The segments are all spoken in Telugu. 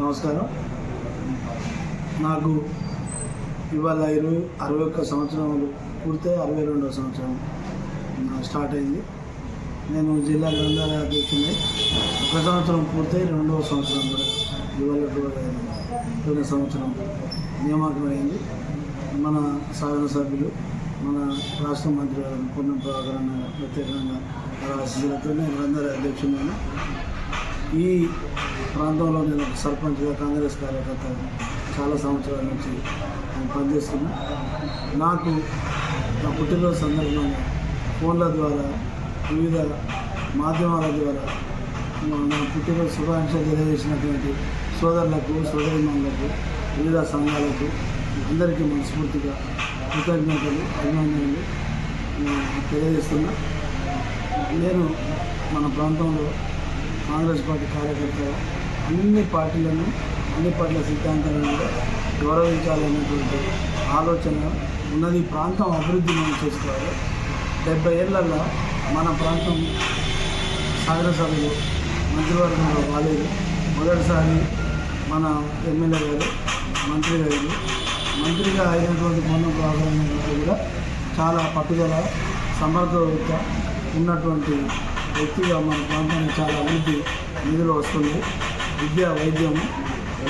నమస్కారం. నాకు ఇవాళ ఇరవై అరవై ఒక్క సంవత్సరములు పూర్తయి అరవై రెండవ సంవత్సరం స్టార్ట్ అయింది. నేను జిల్లా గ్రంథాలయ అధ్యక్షుని ఒక సంవత్సరం పూర్తయి రెండవ సంవత్సరం కూడా ఇవాళ పోయిన సంవత్సరం నియామకం అయింది మన సాధన సభ్యులు మన రాష్ట్ర మంత్రి గారు పొన్నం ప్రభాకరణ ప్రత్యేకంగా ఆశీస్సులతో నేను గ్రంథాలయ అధ్యక్షుడు ఈ ప్రాంతంలో నేను ఒక సర్పంచ్గా కాంగ్రెస్ కార్యకర్త చాలా సంవత్సరాల నుంచి నేను పనిచేస్తున్నా. నాకు నా పుట్టినరోజు సందర్భంగా ఫోన్ల ద్వారా వివిధ మాధ్యమాల ద్వారా నా పుట్టినరోజు శుభాకాంక్షలు తెలియజేసినటువంటి సోదరులకు సోదరిమణులకు వివిధ సంఘాలకు అందరికీ మనస్ఫూర్తిగా కృతజ్ఞతలు అభినందనలు తెలియజేస్తున్నా. నేను మన ప్రాంతంలో కాంగ్రెస్ పార్టీ కార్యకర్తగా అన్ని పార్టీలను అన్ని పార్టీల సిద్ధాంతాలను కూడా గౌరవించాలనేటువంటి ఆలోచన ఉన్నది ప్రాంతం అభివృద్ధి మనం చేసుకోవాలి. డెబ్బై ఏళ్ళల్లో మన ప్రాంతం శాసనసభలో మంత్రివర్గంలో రాలేదు. మొదటిసారి మన ఎమ్మెల్యే గారు మంత్రి గారు మంత్రిగా అయినటువంటి మొన్న ప్రాబ్లం కూడా చాలా పట్టుదల సమర్థత ఉన్నటువంటి వ్యక్తిగా మన ప్రాంతానికి చాలా అభివృద్ధి నిధులు వస్తుంది విద్య వైద్యం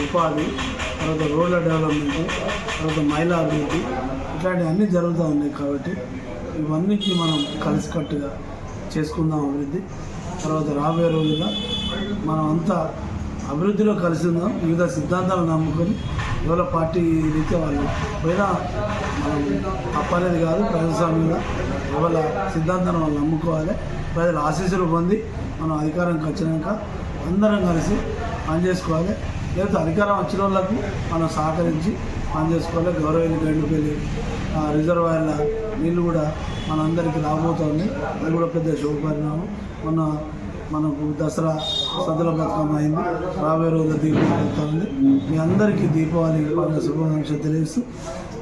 ఉపాధి తర్వాత రోడ్ల డెవలప్మెంట్ తర్వాత మహిళా అభివృద్ధి ఇట్లాంటివి అన్నీ జరుగుతూ ఉన్నాయి కాబట్టి ఇవన్నిటిని మనం కలిసికట్టుగా చేసుకుందాం అభివృద్ధి. తర్వాత రాబోయే రోజుల్లో మనం అంతా అభివృద్ధిలో కలిసి ఉందాం వివిధ సిద్ధాంతాలు నమ్ముకొని ఎవరి పార్టీ రీతి వాళ్ళు పోయినా మనం తప్పనేది కాదు ప్రజాస్వామ్యంలో ఎవరి సిద్ధాంతాన్ని వాళ్ళు నమ్ముకోవాలి ప్రజల ఆశీస్సులు పొంది మనం అధికారంకి వచ్చినాక అందరం కలిసి పనిచేసుకోవాలి. లేకపోతే అధికారం వచ్చిన వాళ్ళకు మనం సహకరించి పనిచేసుకోవాలి. గౌరవ గండిపల్లి రిజర్వాయర్ల నీళ్ళు కూడా మనందరికీ రాబోతోంది. అది కూడా పెద్ద శుభపరిణామం. మొన్న మనకు దసరా సద్దుల బతుకమ్మ అయింది. రాబోయే రోజుల దీపావళి అవుతుంది మీ అందరికీ దీపావళి శుభాకాంక్షలు తెలియజేస్తూ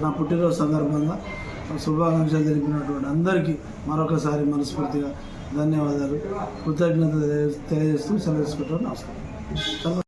నా పుట్టినరోజు సందర్భంగా శుభాకాంక్షలు తెలిపినటువంటి అందరికీ మరొకసారి మనస్ఫూర్తిగా ధన్యవాదాలు. కృతజ్ఞత తెలియజేస్తూ సెలవు తీసుకుంటాను. నమస్కారం.